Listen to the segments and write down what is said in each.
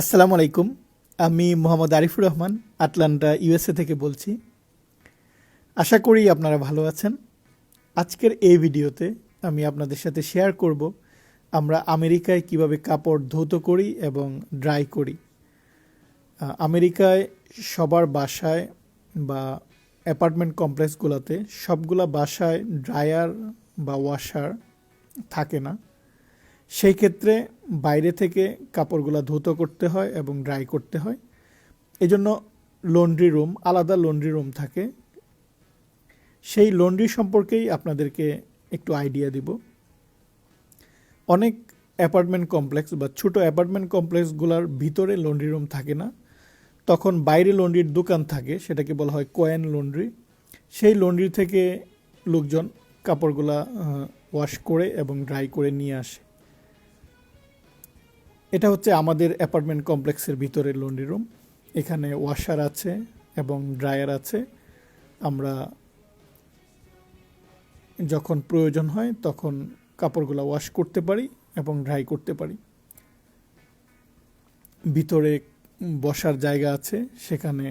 আসসালামু আলাইকুম। আমি মোহাম্মদ আরিফুর রহমান, আটলান্টা, ইউএসএ থেকে বলছি। আশা করি আপনারা ভালো আছেন। আজকের এই ভিডিওতে আমি আপনাদের সাথে শেয়ার করব, আমরা আমেরিকায় কীভাবে কাপড় ধৌত করি এবং ড্রাই করি। আমেরিকায় সবার বাসায় বা অ্যাপার্টমেন্ট কমপ্লেক্সগুলোতে সবগুলা বাসায় ড্রায়ার বা ওয়াশার থাকে না। সেই ক্ষেত্রে বাইরে থেকে কাপড়গুলো ধুতো করতে হয় এবং ড্রাই করতে হয়। এজন্য লন্ড্রি রুম আলাদা লন্ড্রি রুম থাকে। সেই লন্ড্রি সম্পর্কেই আপনাদেরকে একটু আইডিয়া দিব। অনেক অ্যাপার্টমেন্ট কমপ্লেক্স বা ছোট অ্যাপার্টমেন্ট কমপ্লেক্সগুলোর ভিতরে লন্ড্রি রুম থাকে না। তখন বাইরে লন্ড্রির দোকান থাকে, সেটাকে বলা হয় কয়েন লন্ড্রি সেই লন্ড্রি থেকে লোকজন কাপড়গুলা ওয়াশ করে এবং ড্রাই করে নিয়ে আসে। এটা হচ্ছে আমাদের অ্যাপার্টমেন্ট কমপ্লেক্সের ভিতরে লন্ড্রি রুম। এখানে ওয়াশার আছে এবং ড্রায়ার আছে। আমরা যখন প্রয়োজন হয় তখন কাপড়গুলো ওয়াশ করতে পারি এবং ড্রাই করতে পারি। ভিতরে বসার জায়গা আছে, সেখানে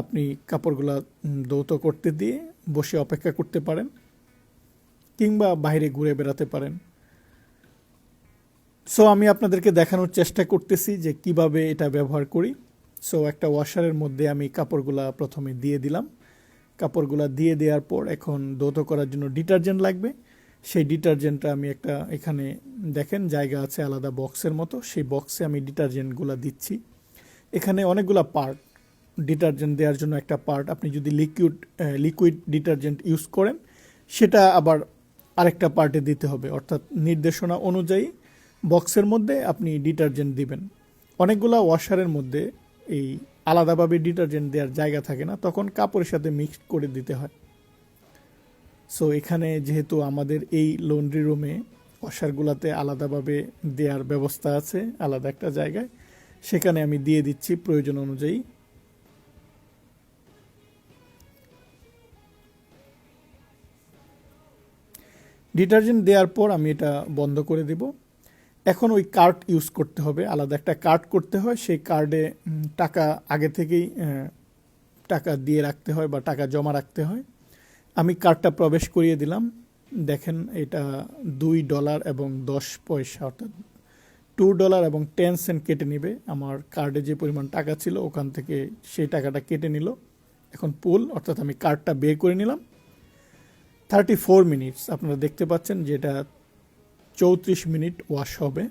আপনি কাপড়গুলা দৌত করতে দিয়ে বসে অপেক্ষা করতে পারেন কিংবা বাইরে ঘুরে বেড়াতে পারেন। সো আমি আপনাদেরকে দেখানোর চেষ্টা করতেছি যে কীভাবে এটা ব্যবহার করি। সো একটা ওয়াশারের মধ্যে আমি কাপড়গুলা প্রথমে দিয়ে দিলাম। কাপড়গুলা দিয়ে দেওয়ার পর এখন দৌত করার জন্য ডিটারজেন্ট লাগবে। সেই ডিটারজেন্টটা আমি একটা এখানে দেখেন, জায়গা আছে আলাদা বক্সের মতো। সেই বক্সে আমি ডিটারজেন্টগুলো দিচ্ছি। এখানে অনেকগুলা পার্ট ডিটারজেন্ট দেওয়ার জন্য একটা পার্ট। আপনি যদি লিকুইড লিকুইড ডিটারজেন্ট ইউজ করেন, সেটা আবার আরেকটা পার্টে দিতে হবে। অর্থাৎ নির্দেশনা অনুযায়ী বক্সের মধ্যে আপনি ডিটারজেন্ট দিবেন। অনেকগুলা ওয়াশারের মধ্যে এই আলাদাভাবে ডিটারজেন্ট দেওয়ার জায়গা থাকে না, তখন কাপড়ের সাথে মিক্সড করে দিতে হয়। সো এখানে যেহেতু আমাদের এই লন্ড্রি রুমে ওয়াশারগুলোতে আলাদাভাবে দেওয়ার ব্যবস্থা আছে, আলাদা একটা জায়গায়, সেখানে আমি দিয়ে দিচ্ছি প্রয়োজন অনুযায়ী। ডিটারজেন্ট দেওয়ার পর আমি এটা বন্ধ করে দেব। এখন ওই কার্ড ইউজ করতে হবে, আলাদা একটা কার্ড করতে হয়, সেই কার্ডে টাকা আগে থেকেই টাকা দিয়ে রাখতে হয় বা টাকা জমা রাখতে হয়। আমি কার্ডটা প্রবেশ করিয়ে দিলাম, দেখেন এটা দুই ডলার এবং দশ পয়সা, অর্থাৎ টু ডলার এবং টেন সেন্ট কেটে নেবে। আমার কার্ডে যে পরিমাণ টাকা ছিল, ওখান থেকে সেই টাকাটা কেটে নিল। এখন পুল অর্থাৎ আমি কার্ডটা বের করে নিলাম। থার্টি ফোর মিনিটস আপনারা দেখতে পাচ্ছেন যেটা চৌত্রিশ মিনিট ওয়াশ হবে।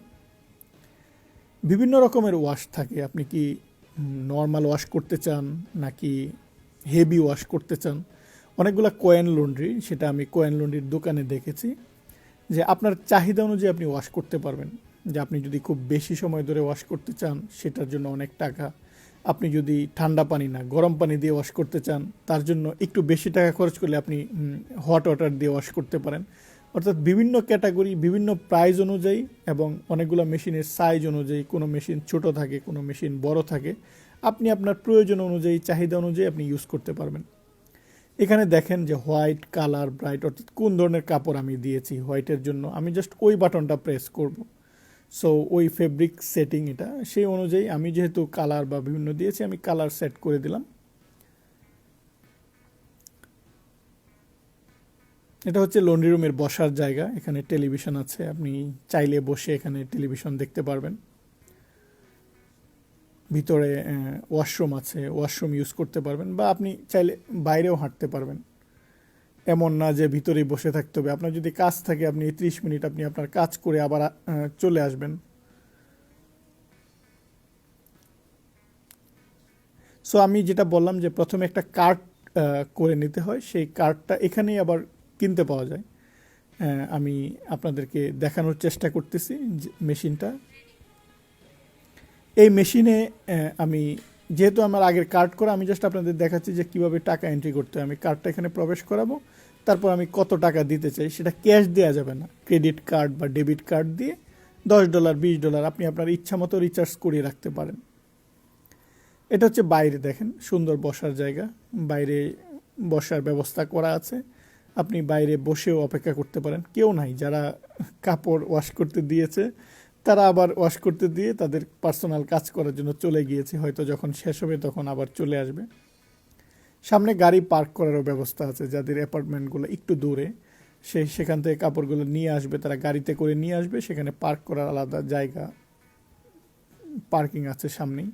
বিভিন্ন রকমের ওয়াশ থাকে। আপনি কি নর্মাল ওয়াশ করতে চান নাকি হেভি ওয়াশ করতে চান? অনেকগুলো কয়েন লন্ড্রি, সেটা আমি কয়েন লন্ড্রির দোকানে দেখেছি, যে আপনার চাহিদা অনুযায়ী আপনি ওয়াশ করতে পারবেন। যে আপনি যদি খুব বেশি সময় ধরে ওয়াশ করতে চান, সেটার জন্য অনেক টাকা। আপনি যদি ঠান্ডা পানি না, গরম পানি দিয়ে ওয়াশ করতে চান, তার জন্য একটু বেশি টাকা খরচ করলে আপনি হট ওয়াটার দিয়ে ওয়াশ করতে পারেন। অর্থাৎ বিভিন্ন ক্যাটাগরি, বিভিন্ন প্রাইজ অনুযায়ী এবং অনেকগুলো মেশিনের সাইজ অনুযায়ী, কোনো মেশিন ছোট থাকে, কোনো মেশিন বড় থাকে, আপনি আপনার প্রয়োজন অনুযায়ী, চাহিদা অনুযায়ী আপনি ইউজ করতে পারবেন। এখানে দেখেন যে হোয়াইট কালার, ব্রাইট, অর্থাৎ কোন ধরনের কাপড় আমি দিয়েছি হোয়াইটের জন্য, আমি জাস্ট ওই বাটনটা প্রেস করব। সো ওই ফেব্রিক সেটিং এটা, সেই অনুযায়ী আমি যেহেতু কালার বা বিভিন্ন দিয়েছি, আমি কালার সেট করে দিলাম। এটা হচ্ছে লন্ড্রি রুমের বসার জায়গা। এখানে টেলিভিশন আছে, আপনি চাইলে বসে এখানে টেলিভিশন দেখতে পারবেন। ভিতরে ওয়াশরুম আছে ওয়াশরুম ইউজ করতে পারবেন বা আপনি চাইলে বাইরেও হাঁটতে পারবেন। এমন না যে ভিতরেই বসে থাকতে হবে। আপনার যদি কাজ থাকে, আপনি ত্রিশ মিনিট আপনি আপনার কাজ করে আবার চলে আসবেন। সো আমি যেটা বললাম যে প্রথমে একটা কার্ড করে নিতে হয়। সেই কার্ডটা এখানেই আবার কিনতে পাওয়া যায়। আমি আপনাদেরকে দেখানোর চেষ্টা করতেছি মেশিনটা। এই মেশিনে আমি যেহেতু আমার আগের কার্ড করা, আমি জাস্ট আপনাদের দেখাচ্ছি যে কীভাবে টাকা এন্ট্রি করতে হয়। আমি কার্ডটা এখানে প্রবেশ করাবো, তারপর আমি কত টাকা দিতে চাই সেটা ক্যাশ দেওয়া যাবে না। ক্রেডিট কার্ড বা ডেবিট কার্ড দিয়ে দশ ডলার বিশ ডলার আপনি আপনার ইচ্ছা মতো রিচার্জ করিয়ে রাখতে পারেন। এটা হচ্ছে বাইরে দেখেন, সুন্দর বসার জায়গা। বাইরে বসার ব্যবস্থা করা আছে। আপনি বাইরে বসেও অপেক্ষা করতে পারেন। কেউ নাই, যারা কাপড় ওয়াশ করতে দিয়েছে, তারা আবার ওয়াশ করতে দিয়ে তাদের পার্সোনাল কাজ করার জন্য চলে গিয়েছে। হয়তো যখন শেষ হবে তখন আবার চলে আসবে। সামনে গাড়ি পার্ক করারও ব্যবস্থা আছে, যাদের অ্যাপার্টমেন্টগুলো একটু দূরে। সে সেখান থেকে কাপড়গুলো নিয়ে আসবে, তারা গাড়িতে করে নিয়ে আসবে, সেখানে পার্ক করার আলাদা জায়গা পার্কিং আছে সামনেই।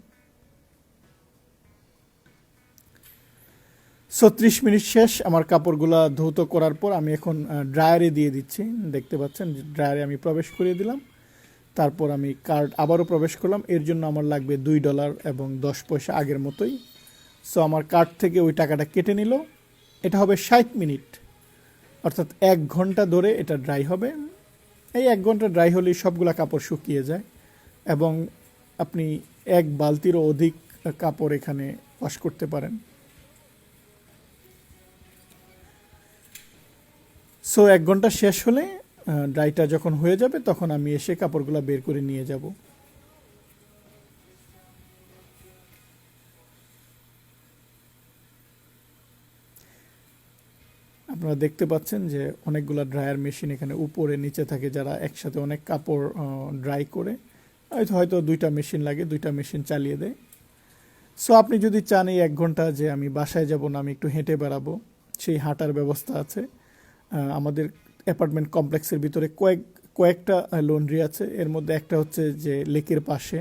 ছত্রিশ মিনিট শেষ আমার কাপড়গুলা ধৌত করার পর আমি এখন ড্রায়ারে দিয়ে দিচ্ছি। দেখতে পাচ্ছেন ড্রায়ারে আমি প্রবেশ করিয়ে দিলাম। তারপর আমি কার্ড আবারও প্রবেশ করলাম। এর জন্য আমার লাগবে দুই ডলার এবং দশ পয়সা আগের মতোই। সো আমার কার্ড থেকে ওই টাকাটা কেটে নিল। এটা হবে ষাট মিনিট। অর্থাৎ এক ঘণ্টা ধরে এটা ড্রাই হবে। এই এক ঘণ্টা ড্রাই হলেই সবগুলা কাপড় শুকিয়ে যায় এবং আপনি এক বালতিরও অধিক কাপড় এখানে ওয়াশ করতে পারেন। সো এক ঘণ্টা শেষ হলে ড্রাইটা যখন হয়ে যাবে, তখন আমি এসে কাপড়গুলো বের করে নিয়ে যাব। আপনারা দেখতে পাচ্ছেন যে অনেকগুলো ড্রায়ার মেশিন এখানে উপরে, নিচে থাকে যারা একসাথে অনেক কাপড় ড্রাই করে। হয়তো হয়তো দুইটা মেশিন লাগে, দুইটা মেশিন চালিয়ে দেয়। সো আপনি যদি চান এই এক ঘণ্টা যে আমি বাসায় যাব না, আমি একটু হেঁটে বেড়াবো, সেই হাঁটার ব্যবস্থা আছে। আমাদের অ্যাপার্টমেন্ট কমপ্লেক্সের ভিতরে কয়েক, কয়েকটা লন্ড্রি আছে। এর মধ্যে একটা হচ্ছে যে লেকের পাশে।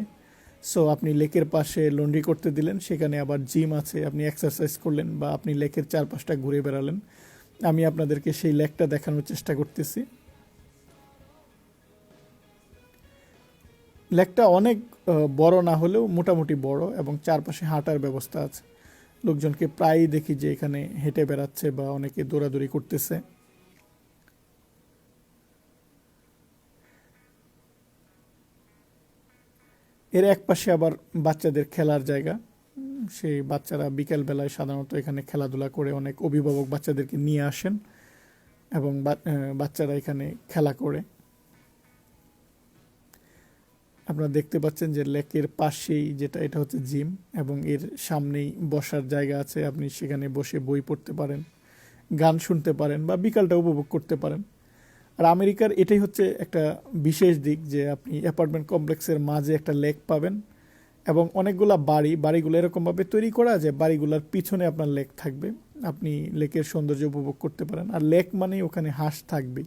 সো আপনি লেকের পাশে লন্ড্রি করতে দিলেন, সেখানে আবার জিম আছে, আপনি এক্সারসাইজ করলেন বা আপনি লেকের চারপাশটা ঘুরে বেড়ালেন। আমি আপনাদেরকে সেই লেকটা দেখানোর চেষ্টা করতেছি। লেকটা অনেক বড় না হলেও মোটামুটি বড় এবং চারপাশে হাঁটার ব্যবস্থা আছে। লোকজনকে প্রায়ই দেখি যে এখানে হেঁটে বেড়াচ্ছে বা অনেকে দৌড়াদৌড়ি করতেছে। এর এক পাশে আবার বাচ্চাদের খেলার জায়গা। সেই বাচ্চারা বিকেলবেলায় সাধারণত এখানে খেলাধুলা করে অনেক অভিভাবক বাচ্চাদেরকে নিয়ে আসেন এবং বাচ্চারা এখানে খেলা করে। আপনারা দেখতে পাচ্ছেন যে লেকের পাশেই যেটা, এটা হচ্ছে জিম এবং এর সামনেই বসার জায়গা আছে। আপনি সেখানে বসে বই পড়তে পারেন, গান শুনতে পারেন বা বিকালটা উপভোগ করতে পারেন। আর আমেরিকার এটাই হচ্ছে একটা বিশেষ দিক যে আপনি অ্যাপার্টমেন্ট কমপ্লেক্সের মাঝে একটা লেক পাবেন এবং অনেকগুলা বাড়ি, বাড়িগুলো এরকমভাবে তৈরি করা যে বাড়িগুলোর পিছনে আপনার লেক থাকবে। আপনি লেকের সৌন্দর্য উপভোগ করতে পারেন। আর লেক মানেই ওখানে হাঁস থাকবেই।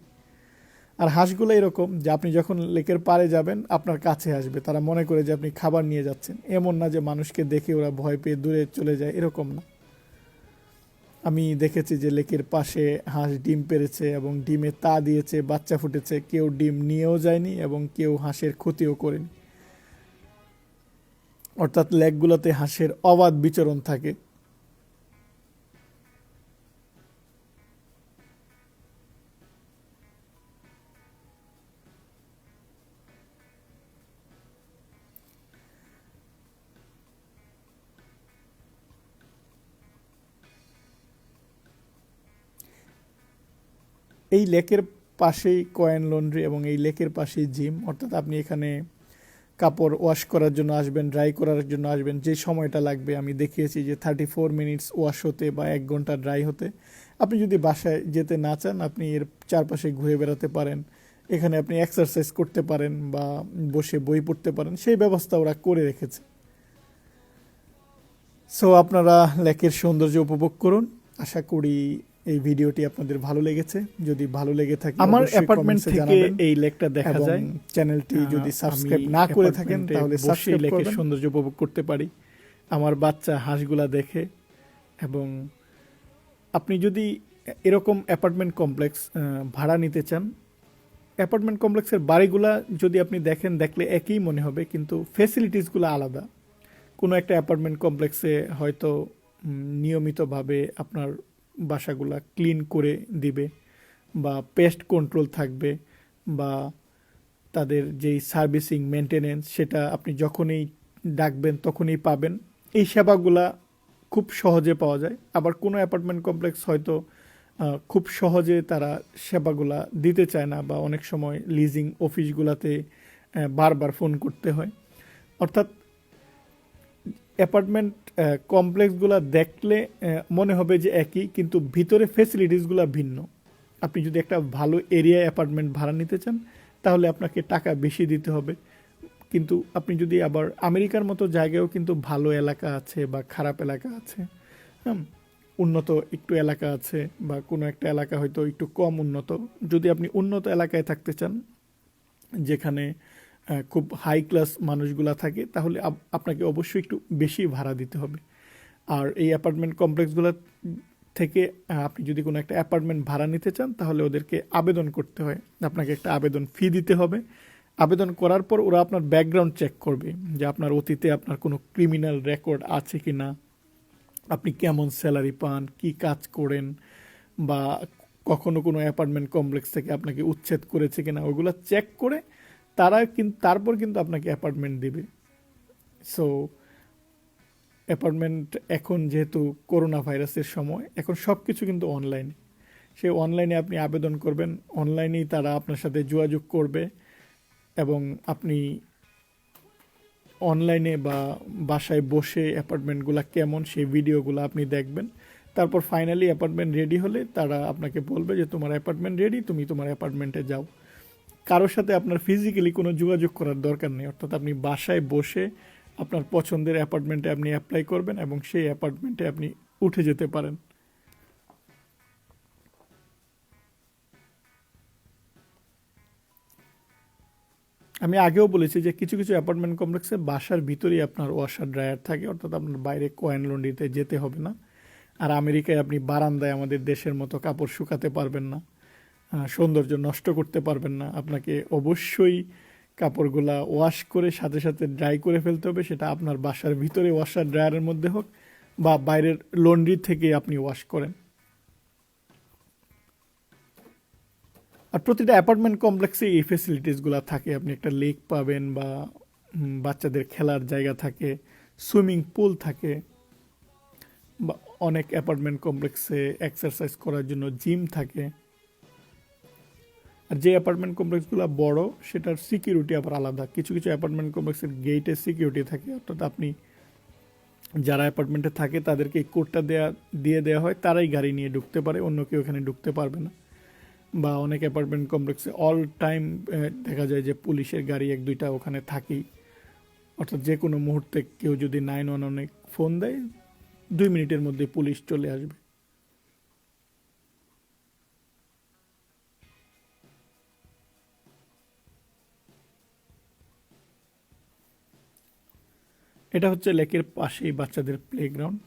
আর হাঁসগুলো এরকম যে আপনি যখন লেকের পাড়ে যাবেন, আপনার কাছে আসবে। তারা মনে করে যে আপনি খাবার নিয়ে যাচ্ছেন। এমন না যে মানুষকে দেখে ওরা ভয় পেয়ে দূরে চলে যায়, এরকম না। আমি দেখেছি যে লেকের পাশে হাঁস ডিম পেরেছে এবং ডিমে তা দিয়েছে, বাচ্চা ফুটেছে, কেউ ডিম নিয়েও যায়নি এবং কেউ হাঁসের ক্ষতিও করেনি। অর্থাৎ লেকগুলোতে হাঁসের অবাধ বিচরণ থাকে। এই লেকের পাশেই কয়েন লন্ড্রি এবং এই লেকের পাশেই জিম, অর্থাৎ আপনি এখানে কাপড় ওয়াশ করার জন্য আসবেন, ড্রাই করার জন্য আসবেন, যে সময়টা লাগবে, আমি দেখিয়েছি যে থার্টি ফোর মিনিটস ওয়াশ হতে বা এক ঘণ্টা ড্রাই হতে। আপনি যদি বাসায় যেতে না চান, আপনি এর চারপাশে ঘুরে বেড়াতে পারেন, এখানে আপনি এক্সারসাইজ করতে পারেন বা বসে বই পড়তে পারেন, সেই ব্যবস্থা ওরা করে রেখেছে। সো আপনারা লেকের সৌন্দর্য উপভোগ করুন। আশা করি এই ভিডিওটি আপনাদের ভালো লেগেছে? যদি ভালো লেগে থাকে আমার অ্যাপার্টমেন্ট থেকে এই লেকটা দেখা যায়। চ্যানেলটি যদি সাবস্ক্রাইব না করে থাকেন তাহলে সাবস্ক্রাইব লেকের সৌন্দর্য উপভোগ করতে পারি। আমার বাচ্চা হাঁসগুলা দেখে এবং আপনি যদি এরকম অ্যাপার্টমেন্ট কমপ্লেক্স ভাড়া নিতে চান অ্যাপার্টমেন্ট কমপ্লেক্সের বাড়িগুলা যদি আপনি দেখেন দেখলে একই মনে হবে কিন্তু ফেসিলিটিসগুলো আলাদা। কোনো একটা অ্যাপার্টমেন্ট কমপ্লেক্সে হয়তো নিয়মিতভাবে আপনার বাসাগুলা ক্লিন করে দিবে বা পেস্ট কন্ট্রোল থাকবে বা তাদের যেই সার্ভিসিং মেনটেনেন্স সেটা আপনি যখনই ডাকবেন তখনই পাবেন। এই সেবাগুলা খুব সহজে পাওয়া যায়। আবার কোনো অ্যাপার্টমেন্ট কমপ্লেক্স হয়তো খুব সহজে তারা সেবাগুলা দিতে চায় না বা অনেক সময় লিজিং অফিসগুলাতে বারবার ফোন করতে হয়। অর্থাৎ অ্যাপার্টমেন্ট কমপ্লেক্সগুলো দেখলে মনে হবে যে একই, কিন্তু ভিতরে ফেসিলিটিসগুলো ভিন্ন। আপনি যদি একটা ভালো এরিয়া অ্যাপার্টমেন্ট ভাড়া নিতে চান, তাহলে আপনাকে টাকা বেশি দিতে হবে। কিন্তু আপনি যদি আবার আমেরিকার মতো জায়গায়ও কিন্তু ভালো এলাকা আছে বা খারাপ এলাকা আছে হ্যাঁ উন্নত একটু এলাকা আছে বা কোনো একটা এলাকা হয়তো একটু কম উন্নত, যদি আপনি উন্নত এলাকায় থাকতে চান, যেখানে খুব হাই ক্লাস মানুষগুলা থাকে, তাহলে আপনাকে অবশ্যই একটু বেশি ভাড়া দিতে হবে। আর এই অ্যাপার্টমেন্ট কমপ্লেক্সগুলো থেকে আপনি যদি কোনো একটা অ্যাপার্টমেন্ট ভাড়া নিতে চান, তাহলে ওদেরকে আবেদন করতে হয়। আপনাকে একটা আবেদন ফি দিতে হবে। আবেদন করার পর ওরা আপনার ব্যাকগ্রাউন্ড চেক করবে যে আপনার অতীতে আপনার কোনো ক্রিমিনাল রেকর্ড আছে কি না আপনি কেমন স্যালারি পান, কি কাজ করেন, বা কখনো কোনো অ্যাপার্টমেন্ট কমপ্লেক্স থেকে আপনাকে উচ্ছেদ করেছে কিনা, ওগুলো চেক করে তারা কিন্তু তারপর কিন্তু আপনাকে অ্যাপার্টমেন্ট দিবে। সো অ্যাপার্টমেন্ট এখন যেহেতু করোনা ভাইরাসের সময়, এখন সব কিছু কিন্তু অনলাইনে। সে অনলাইনে আপনি আবেদন করবেন, অনলাইনেই তারা আপনার সাথে যোগাযোগ করবে এবং আপনি অনলাইনে বা বাসায় বসে অ্যাপার্টমেন্টগুলো কেমন, সেই ভিডিওগুলো আপনি দেখবেন। তারপর ফাইনালি অ্যাপার্টমেন্ট রেডি হলে তারা আপনাকে বলবে যে, তোমার অ্যাপার্টমেন্ট রেডি, তুমি তোমার অ্যাপার্টমেন্টে যাও। কারোর সাথে আপনার ফিজিক্যালি কোনো যোগাযোগ করার দরকার নেই। অর্থাৎ আপনি বাসায় বসে আপনার পছন্দের অ্যাপার্টমেন্টে আপনি অ্যাপ্লাই করবেন এবং সেই অ্যাপার্টমেন্টে আপনি উঠে যেতে পারেন। আমি আগেও বলেছি যে কিছু কিছু অ্যাপার্টমেন্ট কমপ্লেক্সে বাসার ভিতরেই আপনার ওয়াশার ড্রায়ার থাকে, অর্থাৎ আপনার বাইরে কয়েন লন্ড্রিতে যেতে হবে না। আর আমেরিকায় আপনি বারান্দায় আমাদের দেশের মতো কাপড় শুকাতে পারবেন না। সৌন্দর্য নষ্ট করতে পারবেন না। আপনাকে অবশ্যই কাপড়গুলা ওয়াশ করে সাথে সাথে ড্রাই করে ফেলতে হবে। সেটা আপনার বাসার ভিতরে ওয়াশার ড্রায়ারের মধ্যে হোক বা বাইরের লন্ড্রি থেকে আপনি ওয়াশ করেন। আর প্রতিটা অ্যাপার্টমেন্ট কমপ্লেক্সে এই ফেসিলিটিসগুলো থাকে। আপনি একটা লেক পাবেন বা বাচ্চাদের খেলার জায়গা থাকে সুইমিং পুল থাকে বা অনেক অ্যাপার্টমেন্ট কমপ্লেক্সে এক্সারসাইজ করার জন্য জিম থাকে। আর যে অ্যাপার্টমেন্ট কমপ্লেক্সগুলো বড়, সেটার সিকিউরিটি আবার আলাদা। কিছু কিছু অ্যাপার্টমেন্ট কমপ্লেক্সের গেটে সিকিউরিটি থাকে। অর্থাৎ আপনি যারা অ্যাপার্টমেন্টে থাকে, তাদেরকে এই কোডটা দেয়া, দিয়ে দেওয়া হয়। তারাই গাড়ি নিয়ে ঢুকতে পারে, অন্য কেউ এখানে ঢুকতে পারবে না। বা অনেক অ্যাপার্টমেন্ট কমপ্লেক্সে অল টাইম দেখা যায় যে পুলিশের গাড়ি এক, দুইটা ওখানে থাকেই। অর্থাৎ যে কোনো মুহূর্তে কেউ যদি নাইন ওয়ান অনেক ফোন দেয়, দুই মিনিটের মধ্যে পুলিশ চলে আসবে। এটা হচ্ছে লেকের পাশেই বাচ্চাদের প্লেগ্রাউন্ড